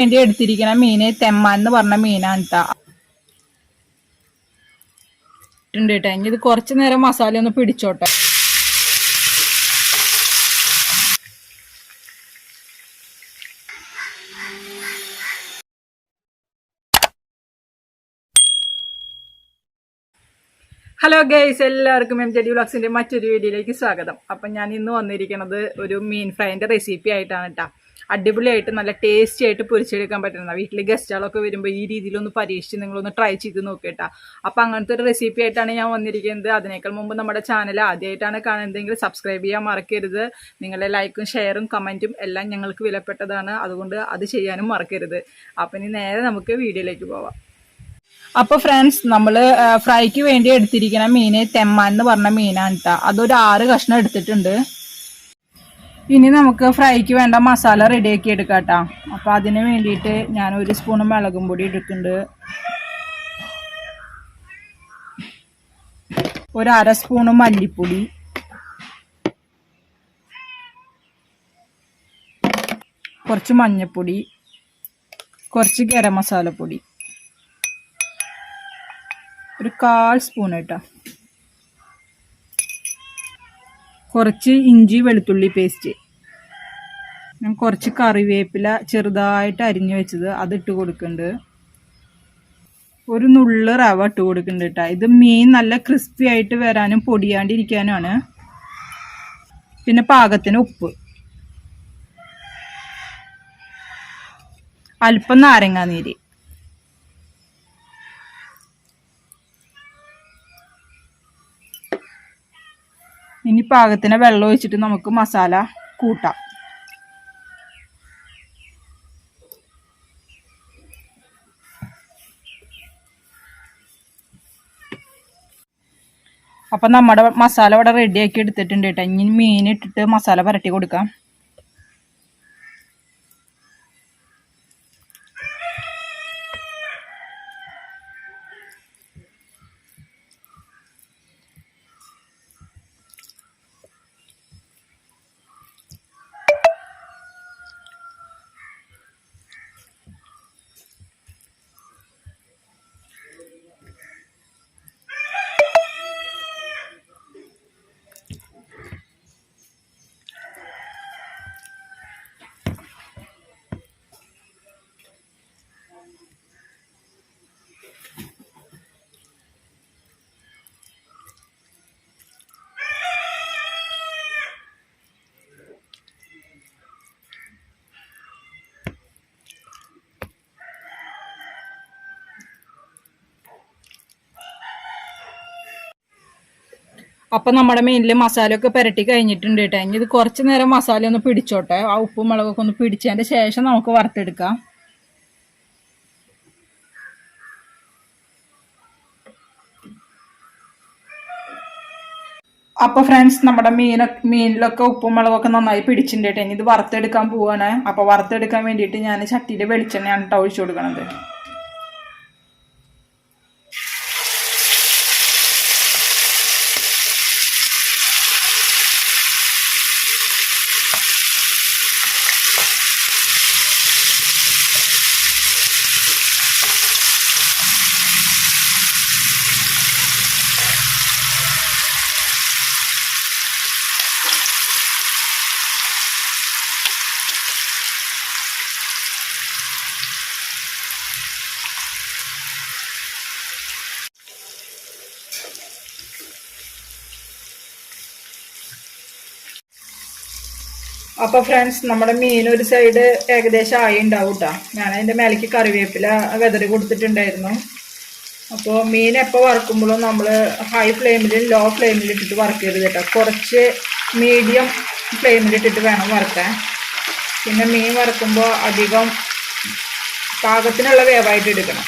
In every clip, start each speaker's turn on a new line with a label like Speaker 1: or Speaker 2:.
Speaker 1: വേണ്ടി എടുത്തിരിക്കുന്ന മീന് തെമ്മാൻ എന്ന് പറഞ്ഞ മീനാണ് കേട്ടോ ഇനി ഇത് കുറച്ച് നേരം മസാല ഒന്ന് പിടിച്ചോട്ടെ. ഹലോ ഗൈസ് എല്ലാവർക്കും എം ജെ ഡി മറ്റൊരു വീഡിയോയിലേക്ക് സ്വാഗതം. അപ്പം ഞാൻ ഇന്ന് വന്നിരിക്കുന്നത് ഒരു മീൻ ഫ്രൈന്റെ റെസിപ്പി ആയിട്ടാണ് കേട്ടോ അടിപൊളിയായിട്ട് നല്ല ടേസ്റ്റി ആയിട്ട് പൊരിച്ചെടുക്കാൻ പറ്റുന്ന വീട്ടിൽ ഗസ്റ്റുകളൊക്കെ വരുമ്പോൾ ഈ രീതിയിലൊന്ന് പരീക്ഷിച്ച് നിങ്ങളൊന്ന് ട്രൈ ചെയ്ത് നോക്കിയിട്ടാ അപ്പം അങ്ങനത്തെ ഒരു റെസിപ്പി ആയിട്ടാണ് ഞാൻ വന്നിരിക്കുന്നത്. അതിനേക്കാൾ മുമ്പ് നമ്മുടെ ചാനൽ ആദ്യമായിട്ടാണ് കാണുന്നതെങ്കിൽ സബ്സ്ക്രൈബ് ചെയ്യാൻ മറക്കരുത്. നിങ്ങളുടെ ലൈക്കും ഷെയറും കമന്റും എല്ലാം ഞങ്ങൾക്ക് വിലപ്പെട്ടതാണ്. അതുകൊണ്ട് അത് ചെയ്യാനും മറക്കരുത്. അപ്പം ഇനി നേരെ നമുക്ക് വീഡിയോയിലേക്ക് പോവാം. അപ്പോൾ ഫ്രണ്ട്സ് നമ്മൾ ഫ്രൈക്ക് വേണ്ടി എടുത്തിരിക്കുന്ന മീൻ തെമ്മാൻ എന്ന് പറഞ്ഞ മീനാണ് കേട്ടോ അതൊരു ആറ് കഷ്ണം എടുത്തിട്ടുണ്ട്. ഇനി നമുക്ക് ഫ്രൈക്ക് വേണ്ട മസാല റെഡിയാക്കി എടുക്കാം കേട്ടോ അപ്പോൾ അതിന് വേണ്ടിയിട്ട് ഞാൻ ഒരു സ്പൂൺ മുളകും പൊടി എടുക്കുന്നുണ്ട് ഒരു അര സ്പൂണ് മല്ലിപ്പൊടി. കുറച്ച് മഞ്ഞൾപ്പൊടി കുറച്ച് ഗരം മസാലപ്പൊടി ഒരു കാൽ സ്പൂൺ കേട്ടോ കുറച്ച് ഇഞ്ചി വെളുത്തുള്ളി പേസ്റ്റ് ഞാൻ കുറച്ച് കറിവേപ്പില ചെറുതായിട്ട് അരിഞ്ഞു വെച്ചത് അത് ഇട്ട് കൊടുക്കുന്നുണ്ട് ഒരു നുള്ള് റവ ഇട്ട് കൊടുക്കുന്നുണ്ട് കേട്ടോ ഇത് മീൻ നല്ല ക്രിസ്പി ആയിട്ട് വരാനും പൊടിയാണ്ടിരിക്കാനുമാണ്. പിന്നെ പാകത്തിന് ഉപ്പ്. അല്പം നാരങ്ങാനീര് ഇനി പാകത്തിന് വെള്ളം ഒഴിച്ചിട്ട് നമുക്ക് മസാല കൂട്ടാം. അപ്പം നമ്മുടെ മസാല ഇവിടെ റെഡിയാക്കി എടുത്തിട്ടുണ്ട് കേട്ടോ ഇനി മീൻ ഇട്ടിട്ട് മസാല പുരട്ടി കൊടുക്കാം. അപ്പം നമ്മുടെ മെയിനിൽ ഒക്കെ പുരട്ടി കഴിഞ്ഞിട്ടുണ്ട് കേട്ടോ ഇനി ഇത് കുറച്ച് നേരം മസാല ഒന്ന് പിടിച്ചോട്ടെ. ആ ഉപ്പും മുളകൊക്കെ ഒന്ന് പിടിച്ചതിന്റെ ശേഷം നമുക്ക് വറുത്തെടുക്കാം. അപ്പൊ ഫ്രണ്ട്സ് നമ്മുടെ മീനൊക്കെ മീനിലൊക്കെ ഉപ്പും മുളകൊക്കെ നന്നായി പിടിച്ചിട്ടുണ്ട് കേട്ടോ ഇനി ഇത് വറുത്തെടുക്കാൻ പോവാണ്. അപ്പൊ വറുത്തെടുക്കാൻ വേണ്ടിയിട്ട് ഞാൻ ചട്ടിയിൽ വെളിച്ചെണ്ണയാണ് ഒഴിച്ചു കൊടുക്കണത്. അപ്പൊ ഫ്രണ്ട്സ് നമ്മുടെ മീൻ ഒരു സൈഡ് ഏകദേശം ആയി ഉണ്ടാവും കേട്ടോ ഞാൻ അതിന്റെ മേലേക്ക് കറിവേപ്പില വെതറി കൊടുത്തിട്ടുണ്ടായിരുന്നു. അപ്പോൾ മീൻ എപ്പോൾ വറുക്കുമ്പോഴും നമ്മൾ ഹൈ ഫ്ലെയിമിൽ ലോ ഫ്ലെയിമിൽ ഇട്ടിട്ട് വറുക്കരുത് കേട്ടോ കുറച്ച് മീഡിയം ഫ്ലെയിമിൽ ഇട്ടിട്ട് വേണം വറുക്കാൻ. പിന്നെ മീൻ വറുക്കുമ്പോൾ അധികം പാകത്തിനുള്ള വേവായിട്ട് എടുക്കണം.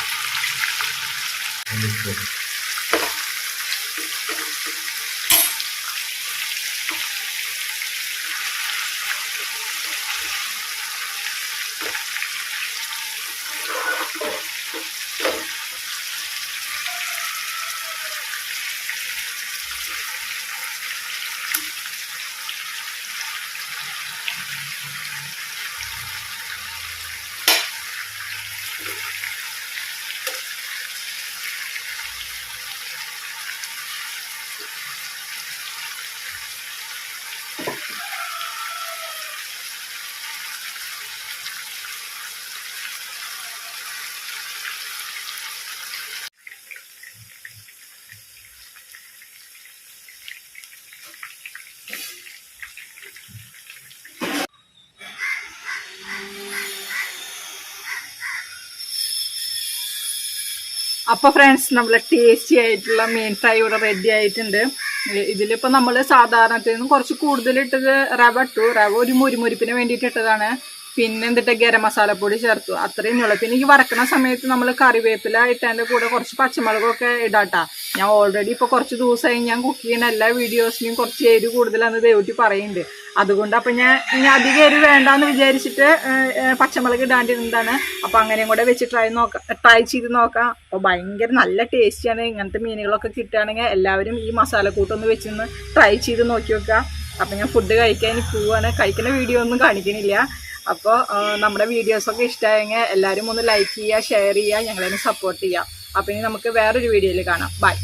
Speaker 1: അപ്പോൾ ഫ്രണ്ട്സ് നമ്മളെ ടേസ്റ്റി ആയിട്ടുള്ള മീൻ ഫ്രൈ ഇവിടെ റെഡി ആയിട്ടുണ്ട്. ഇതിലിപ്പോൾ നമ്മൾ സാധാരണത്തിൽ നിന്നും കുറച്ച് കൂടുതൽ ഇട്ടത് റവ ഇട്ടു. റവ ഒരു മുരിമുരിപ്പിന് വേണ്ടിയിട്ട് ഇട്ടതാണ്. പിന്നെ എന്തിട്ട് ഗരം മസാലപ്പൊടി ചേർത്തു. അത്രയും ഉള്ളു. പിന്നെ ഈ വറക്കുന്ന സമയത്ത് നമ്മൾ കറിവേപ്പില ഇട്ടതിന്റെ കൂടെ കുറച്ച് പച്ചമുളകൊക്കെ ഇടാട്ടാ. ഞാൻ ഓൾറെഡി ഇപ്പോൾ കുറച്ച് ദിവസമായി ഞാൻ കുക്ക് ചെയ്യുന്ന എല്ലാ വീഡിയോസിനെയും കുറച്ച് എരി കൂടുതലാണെന്ന് ദേവട്ടി പറയുന്നുണ്ട്. അതുകൊണ്ട് അപ്പം ഞാൻ ഇനി അധികം എരി വേണ്ടാന്ന് വിചാരിച്ചിട്ട് പച്ചമുളക് ഇടാണ്ടിരുന്നതാണ്. അപ്പം അങ്ങനെയും കൂടെ വെച്ച് ട്രൈ നോക്കാം ട്രൈ ചെയ്ത് നോക്കാം. അപ്പോൾ ഭയങ്കര നല്ല ടേസ്റ്റിയാണ് ഇങ്ങനത്തെ മീനുകളൊക്കെ കിട്ടുകയാണെങ്കിൽ എല്ലാവരും ഈ മസാലക്കൂട്ടൊന്ന് വെച്ചൊന്ന് ട്രൈ ചെയ്ത് നോക്കി വെക്കുക. അപ്പം ഞാൻ ഫുഡ് കഴിക്കാൻ പോവാണ്. കഴിക്കുന്ന വീഡിയോ ഒന്നും കാണിക്കണില്ല. അപ്പോൾ നമ്മുടെ വീഡിയോസൊക്കെ ഇഷ്ടമായെങ്കിൽ എല്ലാവരും ഒന്ന് ലൈക്ക് ചെയ്യുക ഷെയർ ചെയ്യുക ഞങ്ങളെ സപ്പോർട്ട് ചെയ്യുക. അപ്പം ഇനി നമുക്ക് വേറൊരു വീഡിയോയിൽ കാണാം. ബൈ